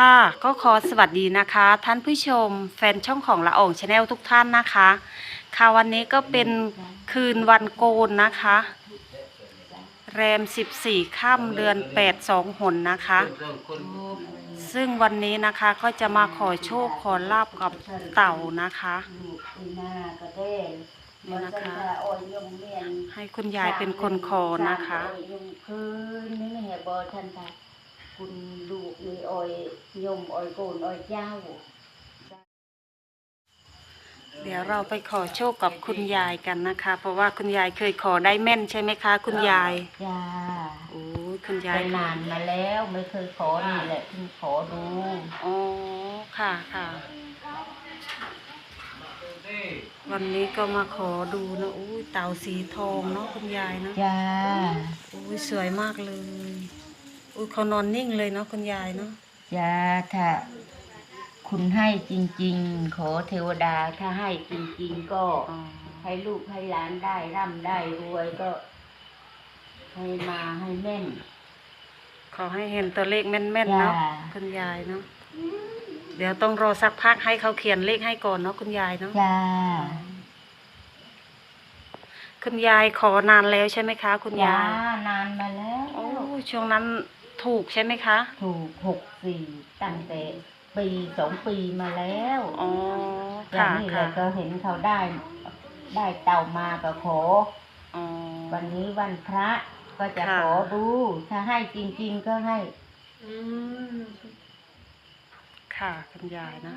ค่ะ ก็ขอสวัสดีนะคะ ท่านผู้ชมแฟนช่องของละอองชาแนลทุกท่านนะคะ ค่ะวันนี้ก็เป็นคืนวันโกนนะคะ แรม 14ค่ำเดือน 8 2หนนะคะ ซึ่งวันนี้นะคะก็จะมาขอโชคขอลาบกับเต่านะคะนี่นะคะ ให้คุณยายเป็นคนขอนะคะ คือนี่แหละบอท่านตาคุณลูกมีออยยมออยโกนออยเจ้า เดี๋ยวเราไปขอโชคกับคุณยายกันนะคะ เพราะว่าคุณยายเคยขอได้แม่นใช่ไหมคะ คุณยายจ้าโอ้ยคุณยาไปยนานมาแล้วไม่เคยขอนี่แหละเพิ่งขอดูอ๋อค่ะค่ะ วันนี้ก็มาขอดูนะอุ้ยเต่าสีทองเนาะคุณยายเนาะจ้า อุ้ยสวยมากเลย อุ้ยเขานอนนิ่งเลยเนาะคุณยายเนาะจ้าถ้าคุณให้จริง ๆ ขอเทวดาถ้าให้จริง ๆ ก็อ๋อให้ลูกให้หลานได้ร่ำได้รวยก็ ให้มาให้แม่น ขอให้เห็นตัวเลขแม่นๆเนาะจ้า คุณยายเนาะเดี๋ยวต้องรอสักพักให้เขาเขียนเลขให้ก่อนเนาะคุณยายเนาะจ้าคุณยายขอนานแล้วใช่ไหมคะ คุณยายนานมาแล้ว โอ้ยช่วงนั้น ถูกใช่ไหมคะ ถูกหกสี่ตั้งแต่ปีสองปีมาแล้วอ๋ออย่าค่ะงนี้แหค่ะละก็เห็นเขาได้ ได้เต่ามาก็ขอ อ๋อ วันนี้วันพระก็จะค่ะ ขอดู ถ้าให้จริง ๆ ก็ให้ค่ะคุณยายนะ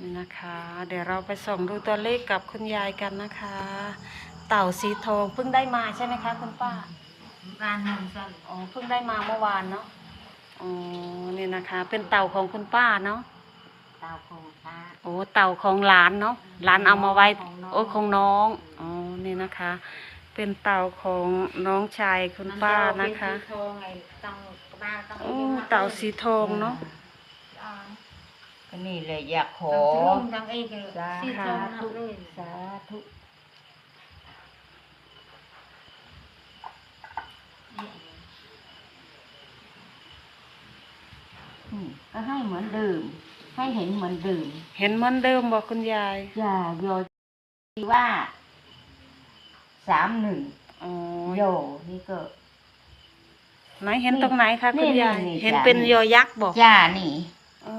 นี่นะคะ เดี๋ยวเราไปส่องดูตัวเลขกับคุณยายกันนะคะ เต่าสีทองเพิ่งได้มาใช่ไหมคะ คุณป้า บ้านนนสันอ๋อเพิ่งได้มาเมื่อวานเนาะอ๋อนี่นะคะ เป็นเต่าของคุณป้าเนาะเต่าของพระโอ้เต่าของหลานเนาะหลานเอามาไว้ ของน้อง โอ้ของน้องอ๋อนี่นะคะ เป็นเต่าของน้องชายคุณป้านะคะทองไงต้องบ้านต้องโอ้เต่าสีทองเนาะก็นี่เลยอยากขอดังเอกเลยสาสีทองนับเลยสาธุ อืมก็ให้เหมือนเดิม ให้เห็นเหมือนเดิม เห็นเหมือนเดิมบอกคุณยายอย่าโยที่ว่าสามหนึ่งอ๋อโยนี่ก็ ไหนเห็นตรงไหนคะนี่คุณยายนี่นี่เห็นจ้ะเป็นยอยักษ์บอกจ้านี่ อ๋อ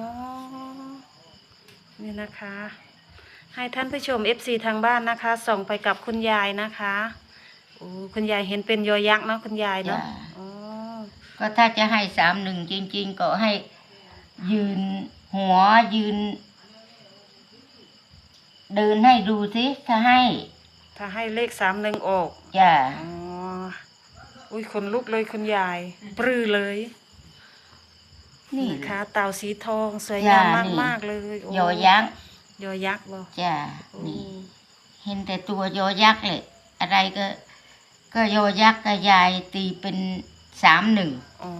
นี่นะคะ ให้ท่านผู้ชม FC ทางบ้านนะคะ ส่งไปกับคุณยายนะคะโอ้คุณยายเห็นเป็นยอยักษ์เนาะคุณยายเนาะจ้าอ๋อก็ถ้าจะให้สามหนึ่งจริง ๆ ก็ให้ ยืนหัวยืน เดินให้ดูสิถ้าให้ ถ้าให้เลขสามหนึ่งออกจ้าอ๋ออุ้ยคนลุกเลยคุณยาย ปรือเลย นี่นะคะเต่าสีทองสวยจ้ะงามมากนี่มากๆเลยโยอยักษ์ยอยักษ์บอกจ้าโอ้นี่ เห็นแต่ตัวยอยักษ์เลยอะไรก็ ก็ยอยักษ์กับยายตีเป็น สามหนึ่งอ๋อ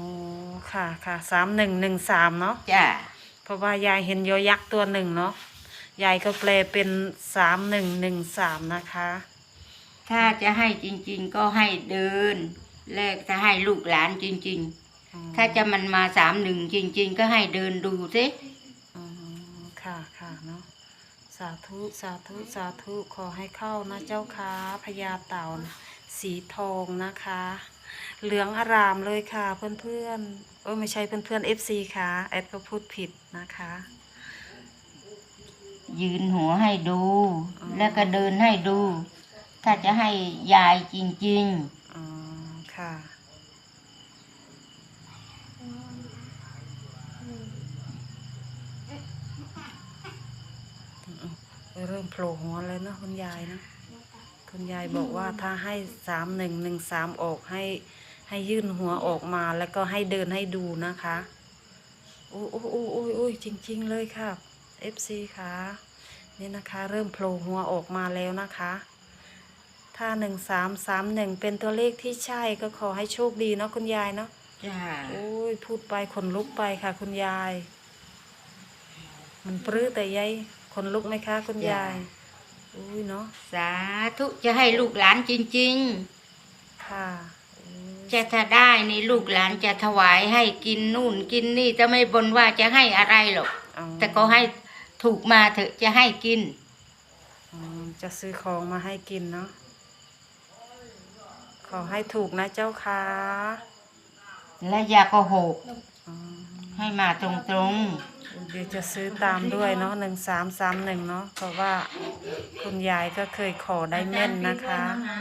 ค่ะค่ะสามหนึ่งหนึ่งสามเนาะจ้าเพราะว่ายายเห็นยอยักษ์ตัวหนึ่งเนาะยายก็แปลเป็นสามหนึ่งหนึ่งสามนะคะ ถ้าจะให้จริง ๆ ก็ให้เดินแลกถ้าให้ลูกหลานจริงอืมๆถ้าจะมันมาสามหนึ่งจริง ๆ ก็ให้เดินดูสิอืมค่ะค่ะเนาะสาธุสาธุสาธุขอให้เข้านะเจ้าค่ะพญาเต่าสีทองนะคะ เหลืองอารามเลยค่ะเพื่อนๆเออไม่ใช่เพื่อนๆ FC ค่ะ แอดก็พูดผิดนะคะ ยืนหัวให้ดูอ๋อแล้วก็เดินให้ดู ถ้าจะให้ยายจริงอ๋อค่ะ เริ่มโผล่หัวเลยเนอะคุณยายนะ คุณยายบอกว่าถ้าให้สามหนึ่งหนึ่งสามออกให้ ให้ยื่นหัวออกมาแล้วก็ให้เดินให้ดูนะคะโอ้โอ้โอ้โอ้ยโอ้ยจริง ๆ เลยค่ะ FC ค่ะ นี่นะคะเริ่มโผล่หัวออกมาแล้วนะคะ ถ้าหนึ่งสามสามหนึ่งเป็นตัวเลขที่ใช่ก็ขอให้โชคดีเนาะคุณยายเนาะๆจ้าโอ้ยพูดไปขนลุกไปค่ะ คุณยาย มันปลื้อแต่ยายขนลุกไหมคะ คุณยายอุ้ยเนาะสาธุจะให้ลูกหลานจริงค่ะโอ้ย จะถ้าได้นี่ลูกหลานจะถวายให้กินนู่นกินนี่จะไม่บนว่าจะให้อะไรหรอก อ๋อแต่ก็ให้ถูกมาเถอะจะให้กิน อืมจะซื้อของมาให้กินเนาะขอให้ถูกนะเจ้าค่ะและอยาก็หกอ๋อให้มาตรงเดี๋ยวจะซื้อตามด้วยเนาะหนึ่งสามสามหนึ่งเนาะเพราะว่าคุณยายก็เคยขอได้แม่นนะคะอ่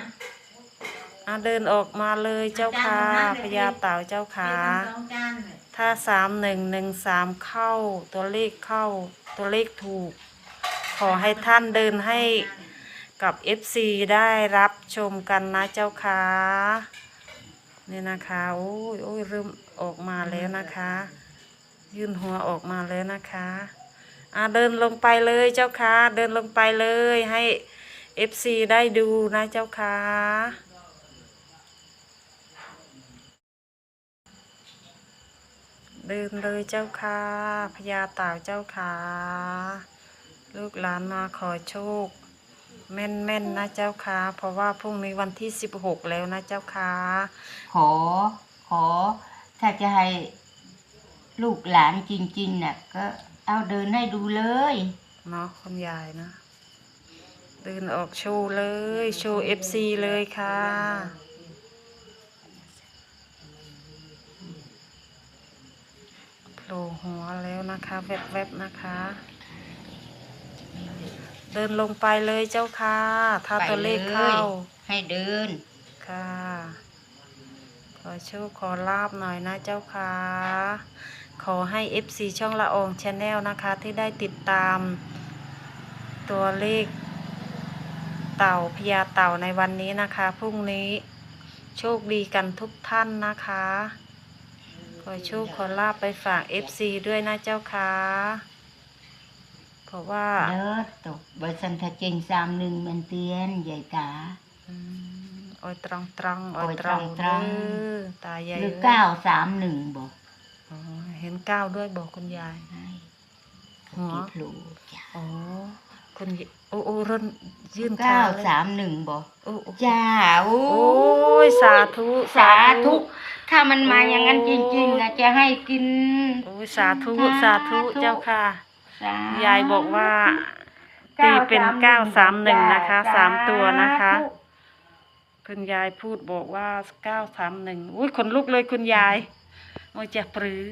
ะเดินออกมาเลยเจ้าค่ะพญาเต่าเจ้าค่ะถ้าสามหนึ่งหนึ่งสามเข้า ตัวเลขเข้า ตัวเลขถูก ขอให้ท่านเดินให้กับ FC ได้รับชมกันนะเจ้าค่ะนี่นะคะโอ้ยโอ้ยเริ่มออกมาแล้วนะคะ ยื่นหัวออกมาแล้วนะคะอะเดินลงไปเลยเจ้าค่ะ เดินลงไปเลยให้ FC ได้ดูนะเจ้าค่ะ ดินเลยเจ้าค่ะพญาเต่าเจ้าค่ะลูกหลานมาขอโชค แม่นๆนนะเจ้าค่ะ เพราะว่าพรุ่งนี้วันที่สิบหกแล้วนะเจ้าค่ะๆขอ ขอ ถ้าจะให้ลูกหลานจริงๆน่ะก็เอาเดินให้ดูเลยเนาะคุณยายนะ เดินออกโชว์เลย โชว์เอฟซีเลยค่ะโผ ล่หัวแล้วนะคะแวบๆนะคะ เดินลงไปเลยเจ้าค่ะถ้าตัวเลขเข้า ให้เดิน ค่ะ ขอโชคขอลาบหน่อยนะเจ้าค่ะ ขอให้ FC ช่องละอองชาแนลนะคะ ที่ได้ติดตาม ตัวเลข เต่าพญาเต่าในวันนี้นะคะ พรุ่งนี้โชคดีกันทุกท่านนะคะ ขอโชคขอลาบไปฝาก FC ด้วยนะเจ้าค่ะเพราะว่าเด้อตกบสันทะเจงสามหนึ่งมันเตียนใหญ่ตาอืมออยตรองตรองออยออยตรองตรองเด้อตาใหญ่หรืออ้ยเก้าสามหนึ่งบอกอ๋อเห็นก้าวด้วยบอกคุณยายให้หัวกี่พลูจ้ะอ๋อ คุณยโอ้โอ้ร่นยื่นเก้าขาเลยสามหนึ่งบอกโอ้โอ้จ้าโอ้โอ้ยสาธุสาธุถ้ามันมาอย่างนั้นจริงๆนะจะให้กิน โอ้ยสาธุสาธุสาธุเจ้าค่ะสาธุยายบอกว่าตีเป็นเก้าสามหนึ่งนะคะสามตัวนะคะสาธุคุณยายพูดบอกว่าเก้าสามหนึ่งอุ้ยขนลุกเลยคุณยายโอ้ยจะปรือ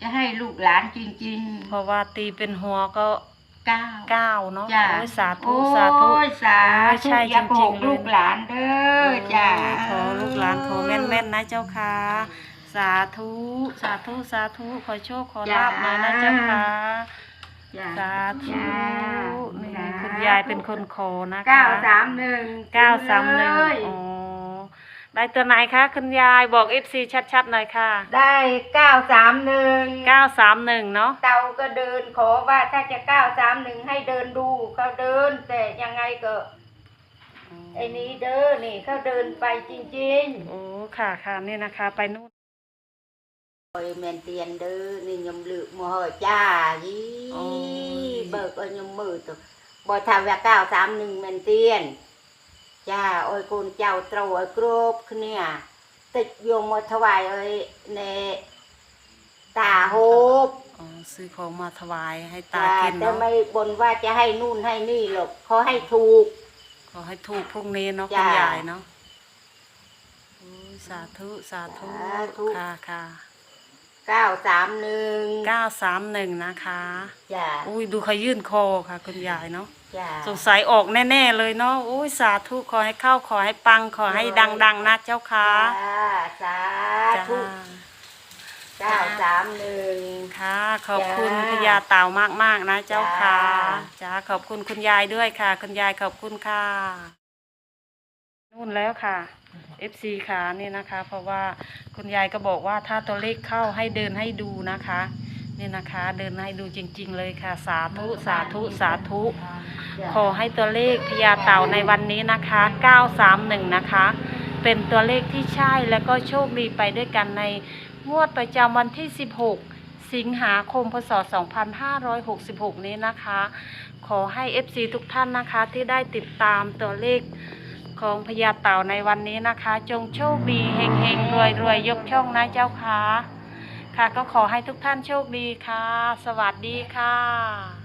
จะให้ลูกหลานจริงเพราะว่าตีเป็นหัวก็ๆ เก้าเก้าเนาะจ้าโอ้ยสาธุโอ้ยสาธุสาโอ้ยธุใช่อย่าโกจริหงกๆเลย ลูกหลานเด้อจ้า ขอลูกหลานขอแม่นๆนะเจ้าค่ะ สาธุสาธุสาธุขอโชคขอลาบมานะเจ้าค่ะจ้าสาธุจ้านี่สาธุคุณยายเป็นคนขอนะคะเก้าสามหนึ่งเก้าสามหนึ่งเลยอ๋อ ได้ตัวไหนคะคุณยายบอกเอฟซีชัดๆหน่อยค่ะได้เก้าสามหนึ่งเก้าสามหนึ่งเนาะเตาก็เดินขอว่าถ้าจะเก้าสามหนึ่งให้เดินดูเขาเดินแต่ยังไงก็ไอ้นี้เด้อนี่เขาเดินไปจริงโอ้ค่ะค่ะนี่นะคะ ไปนู่นๆโอ้ยแมนเตียนเด้อนี่ยมลืมมือจ้ายีโอ้ยเบิกเอายมมือตัวบอทำว่าเก้าสามหนึ่งแมนเตียน จ้าโอ้ยคนเจ้าเตราโอ้ยกรบคือเนี่ยติดโยมมาถวายเอ้ยในตาโฮบอ๋อซื้อของมาถวายให้ตาจ้ากินแต่เนาะไม่บนว่าจะให้นู่นให้นี่หรอกเขาให้ถูก ขอให้ถูกพรุ่งนี้เนาะจ้าคุณยายเนาะโอ้ยสาธุสาธุสาธุ ค่ะค่ะเก้าสามหนึ่งเก้าสามหนึ่งนะคะ จ้าอุ้ยดูเขายื่นคอค่ะคุณยายเนาะ จ้าสงสัยออกแน่ ๆ เลยเนาะอุ้ยสาธุขอให้เข้าขอให้ปังขอให้ดัง ๆ นะเจ้าค่ะจ้าสาจ้าธุเก้าสามหนึ่ง ค่ะ ขอบคุณจ้าพญาเต่ามากๆนะเจ้าค่ะจ้าจ้าขอบคุณคุณยายด้วยค่ะ คุณยายขอบคุณค่ะนู่นแล้วค่ะ FC ค่ะนี่นะคะ เพราะว่าคุณยายก็บอกว่าถ้าตัวเลขเข้าให้เดินให้ดูนะคะ นี่นะคะ เดินให้ดูจริง ๆ เลยค่ะ สาธุสาธุสาธุจ้าขอให้ตัวเลขพญาเต่าในวันนี้นะคะ 931 นะคะ เป็นตัวเลขที่ใช่แล้วก็โชคดีไปด้วยกันในงวดประจำวันที่ 16 สิงหาคม พศ 2566 นี้นะคะ ขอให้ FC ทุกท่านนะคะที่ได้ติดตามตัวเลขของพญาเต่าในวันนี้นะคะ จงโชคดีเฮงเฮงรวยรวยยกช่องนะเจ้าค่ะ ค่ะก็ขอให้ทุกท่านโชคดีค่ะ สวัสดีค่ะ